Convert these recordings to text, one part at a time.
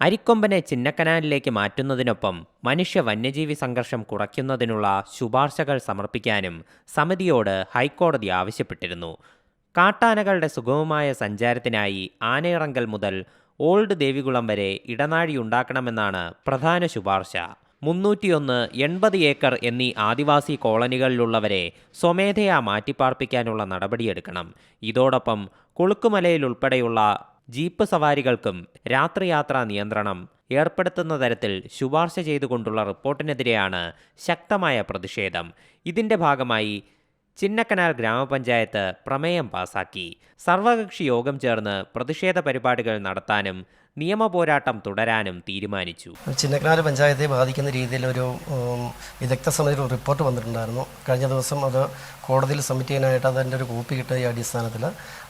അരിക്കൊമ്പനെ ചിന്നക്കനാലിലേക്ക് മാറ്റുന്നതിനൊപ്പം മനുഷ്യ വന്യജീവി സംഘർഷം കുറയ്ക്കുന്നതിനുള്ള ശുപാർശകൾ സമർപ്പിക്കാനും സമിതിയോട് ഹൈക്കോടതി ആവശ്യപ്പെട്ടിരുന്നു. കാട്ടാനകളുടെ സുഗമമായ സഞ്ചാരത്തിനായി ആനയിറങ്കൽ മുതൽ ഓൾഡ് ദേവികുളം വരെ ഇടനാഴി ഉണ്ടാക്കണമെന്നാണ് പ്രധാന ശുപാർശ. മുന്നൂറ്റിയൊന്ന് എൺപത് ഏക്കർ എന്നീ ആദിവാസി കോളനികളിലുള്ളവരെ സ്വമേധയാ മാറ്റിപ്പാർപ്പിക്കാനുള്ള നടപടിയെടുക്കണം. ഇതോടൊപ്പം കൊളുക്കുമലയിൽ ഉൾപ്പെടെയുള്ള ജീപ്പ് സവാരികൾക്കും രാത്രിയാത്രാ നിയന്ത്രണം ഏർപ്പെടുത്തുന്ന തരത്തിൽ ശുപാർശ ചെയ്തുകൊണ്ടുള്ള റിപ്പോർട്ടിനെതിരെയാണ് ശക്തമായ പ്രതിഷേധം. ഇതിന്റെ ഭാഗമായി ചിന്നക്കനാൽ ഗ്രാമപഞ്ചായത്ത് പ്രമേയം പാസാക്കി. സർവകക്ഷി യോഗം ചേർന്ന് പ്രതിഷേധ പരിപാടികൾ നടത്താനും നിയമപോരാട്ടം തുടരാനും തീരുമാനിച്ചു. ചിന്നക്കനാല് പഞ്ചായത്തെ ബാധിക്കുന്ന രീതിയിൽ ഒരു വിദഗ്ധ സമിതിയുടെ ഒരു റിപ്പോർട്ട് വന്നിട്ടുണ്ടായിരുന്നു. കഴിഞ്ഞ ദിവസം അത് കോടതിയിൽ സബ്മിറ്റ് ചെയ്യാനായിട്ട് അതിന്റെ ഒരു കോപ്പി കിട്ടിയ ഈ അടിസ്ഥാനത്തിൽ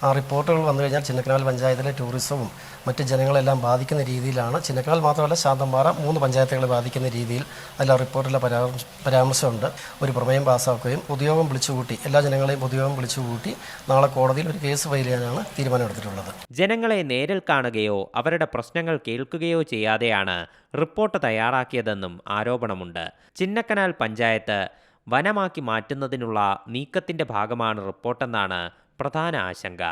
ആ റിപ്പോർട്ടുകൾ വന്നു കഴിഞ്ഞാൽ ചിന്നക്കനാൽ പഞ്ചായത്തിലെ ടൂറിസവും മറ്റ് ജനങ്ങളെല്ലാം ബാധിക്കുന്ന രീതിയിലാണ്. ചിന്നക്കനാൽ മാത്രമല്ല ശാന്തമ്പാറ മൂന്ന് പഞ്ചായത്തുകളെ ബാധിക്കുന്ന രീതിയിൽ അതിൽ ആ റിപ്പോർട്ടിലെ പരാമർശ പരാമർശമുണ്ട്. ഒരു പ്രമേയം പാസ്സാക്കുകയും പൊതുയോഗം വിളിച്ചുകൂട്ടി എല്ലാ ജനങ്ങളെയും പൊതുയോഗം വിളിച്ചുകൂട്ടി നാളെ കോടതിയിൽ ഒരു കേസ് ഫയൽ ചെയ്യാനാണ് തീരുമാനമെടുത്തിട്ടുള്ളത്. ജനങ്ങളെ നേരിൽ കാണുകയോ അവരുടെ പ്രശ്നങ്ങൾ കേൾക്കുകയോ ചെയ്യാതെയാണ് റിപ്പോർട്ട് തയ്യാറാക്കിയതെന്നും ആരോപണമുണ്ട്. ചിന്നക്കനാൽ പഞ്ചായത്ത് വനമാക്കി മാറ്റുന്നതിനുള്ള നീക്കത്തിന്റെ ഭാഗമാണ് റിപ്പോർട്ടെന്നാണ് പ്രധാന ആശങ്ക.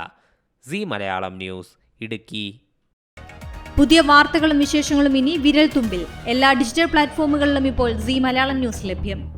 C Malayalam news Idukki. പുതിയ വാർത്തകളും വിശേഷങ്ങളും ഇനി വിരൽ തുമ്പിൽ എല്ലാ ഡിജിറ്റൽ പ്ലാറ്റ്ഫോമുകളിലും ഇപ്പോൾ സി മലയാളം ന്യൂസ് ലഭ്യം.